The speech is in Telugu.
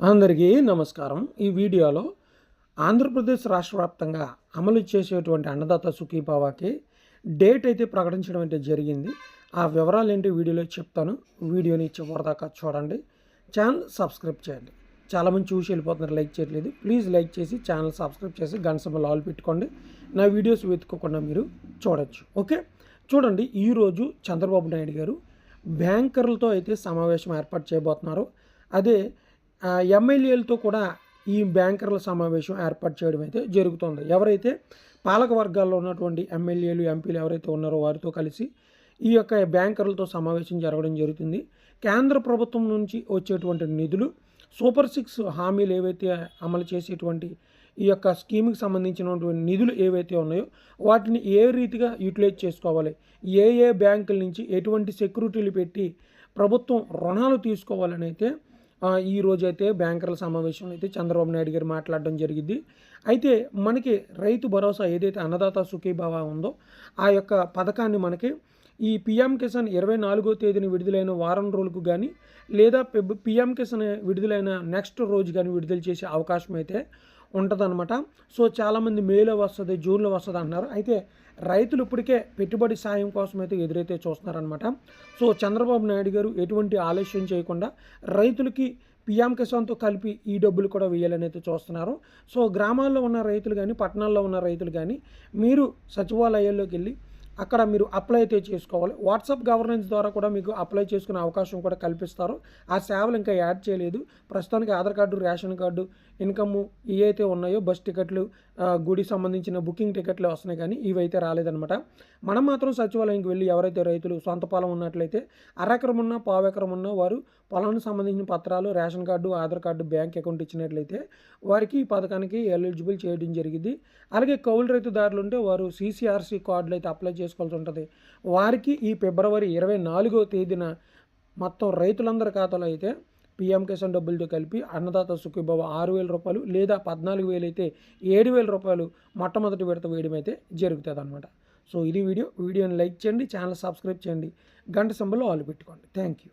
అందరికీ నమస్కారం. ఈ వీడియోలో ఆంధ్రప్రదేశ్ రాష్ట్ర వ్యాప్తంగా అమలు చేసేటువంటి అన్నదాత సుఖీభావాకి డేట్ అయితే ప్రకటించడం అయితే జరిగింది. ఆ వివరాలు ఏంటి వీడియోలో చెప్తాను. వీడియోని చివరిదాకా చూడండి. ఛానల్ సబ్స్క్రైబ్ చేయండి. చాలామంది చూసి వెళ్ళిపోతున్నారు. లైక్ చేయట్లేదు. ప్లీజ్ లైక్ చేసి ఛానల్ సబ్స్క్రైబ్ చేసి గంట సింబల్ ఆల్ పెట్టుకోండి. నా వీడియోస్ వెతుక్కోకుండా మీరు చూడొచ్చు. ఓకే? చూడండి. ఈరోజు చంద్రబాబు నాయుడు గారు బ్యాంకర్లతో అయితే సమావేశం ఏర్పాటు చేయబోతున్నారు. అదే ఎమ్మెల్యేలతో కూడా ఈ బ్యాంకర్ల సమావేశం ఏర్పాటు చేయడం అయితే జరుగుతుంది. ఎవరైతే పాలక వర్గాల్లో ఉన్నటువంటి ఎమ్మెల్యేలు ఎంపీలు ఎవరైతే ఉన్నారో వారితో కలిసి ఈ యొక్క బ్యాంకర్లతో సమావేశం జరగడం జరుగుతుంది. కేంద్ర ప్రభుత్వం నుంచి వచ్చేటువంటి నిధులు సూపర్ సిక్స్ హామీలు ఏవైతే అమలు చేసేటువంటి ఈ యొక్క స్కీమ్కి సంబంధించినటువంటి నిధులు ఏవైతే ఉన్నాయో వాటిని ఏ రీతిగా యూటిలైజ్ చేసుకోవాలి? ఏ ఏ బ్యాంకుల నుంచి ఎటువంటి సెక్యూరిటీలు పెట్టి ప్రభుత్వం రుణాలు తీసుకోవాలని అయితే ఈ రోజు అయితే బ్యాంకర్ల సమావేశంలో అయితే చంద్రబాబు నాయుడు గారు మాట్లాడడం జరిగింది. అయితే మనకి రైతు భరోసా ఏదైతే అన్నదాత సుఖీభావ ఉందో ఆ యొక్క పథకాన్ని మనకి ఈ పిఎం కిసాన్ ఇరవై నాలుగో తేదీన విడుదలైన వారం రోజులకు కానీ లేదా పిఎం కిసాన్ విడుదలైన నెక్స్ట్ రోజు కానీ విడుదల చేసే అవకాశం అయితే ఉంటుందన్నమాట. సో చాలామంది మేలో వస్తుంది జూన్లో వస్తుంది అంటున్నారు. అయితే రైతులు ఇప్పటికే పెట్టుబడి సాయం కోసం అయితే ఎదురైతే చూస్తున్నారనమాట సో చంద్రబాబు నాయుడు గారు ఎటువంటి ఆలస్యం చేయకుండా రైతులకి పిఎం కిసాన్తో కలిపి ఈ డబ్బులు కూడా వేయాలని అయితే చూస్తున్నారు. సో గ్రామాల్లో ఉన్న రైతులు కానీ పట్టణాల్లో ఉన్న రైతులు కానీ మీరు సచివాలయాల్లోకి వెళ్ళి అక్కడ మీరు అప్లై అయితే చేసుకోవాలి. వాట్సాప్ గవర్నెన్స్ ద్వారా కూడా మీకు అప్లై చేసుకునే అవకాశం కూడా కల్పిస్తారు. ఆ సేవలు ఇంకా యాడ్ చేయలేదు. ప్రస్తుతానికి Aadhaar card ration card income ఏవైతే ఉన్నాయో బస్ టికెట్లు గుడి సంబంధించిన బుకింగ్ టికెట్లు వస్తున్నాయి కానీ ఇవైతే రాలేదనమాట మనం మాత్రం సచివాలయంకి వెళ్ళి ఎవరైతే రైతులు సొంత పొలం ఉన్నట్లయితే అరెకరం ఉన్నా పావు ఎకరం ఉన్నా వారు పొలానికి సంబంధించిన పత్రాలు ration card Aadhaar card bank account ఇచ్చినట్లయితే వారికి ఈ పథకానికి ఎలిజిబుల్ చేయడం జరిగింది. అలాగే కౌలు రైతుదారులు ఉంటే వారు సీసీఆర్సీ కార్డులు అయితే అప్లై చేసుకోవాల్సి ఉంటుంది. వారికి ఈ ఫిబ్రవరి ఇరవై నాలుగో తేదీన మొత్తం రైతులందరి ఖాతాలో అయితే పిఎం కిసాన్ డబ్బులతో కలిపి అన్నదాత సుఖీభవ ఆరు వేల రూపాయలు లేదా పద్నాలుగు వేలు అయితే ఏడు వేల రూపాయలు మొట్టమొదటి విడత వేయడం అయితే జరుగుతుంది అనమాట సో ఇది వీడియో. వీడియోని లైక్ చేయండి ఛానల్ సబ్స్క్రైబ్ చేయండి. గంట సంబలో ఆలు పెట్టుకోండి. Thank you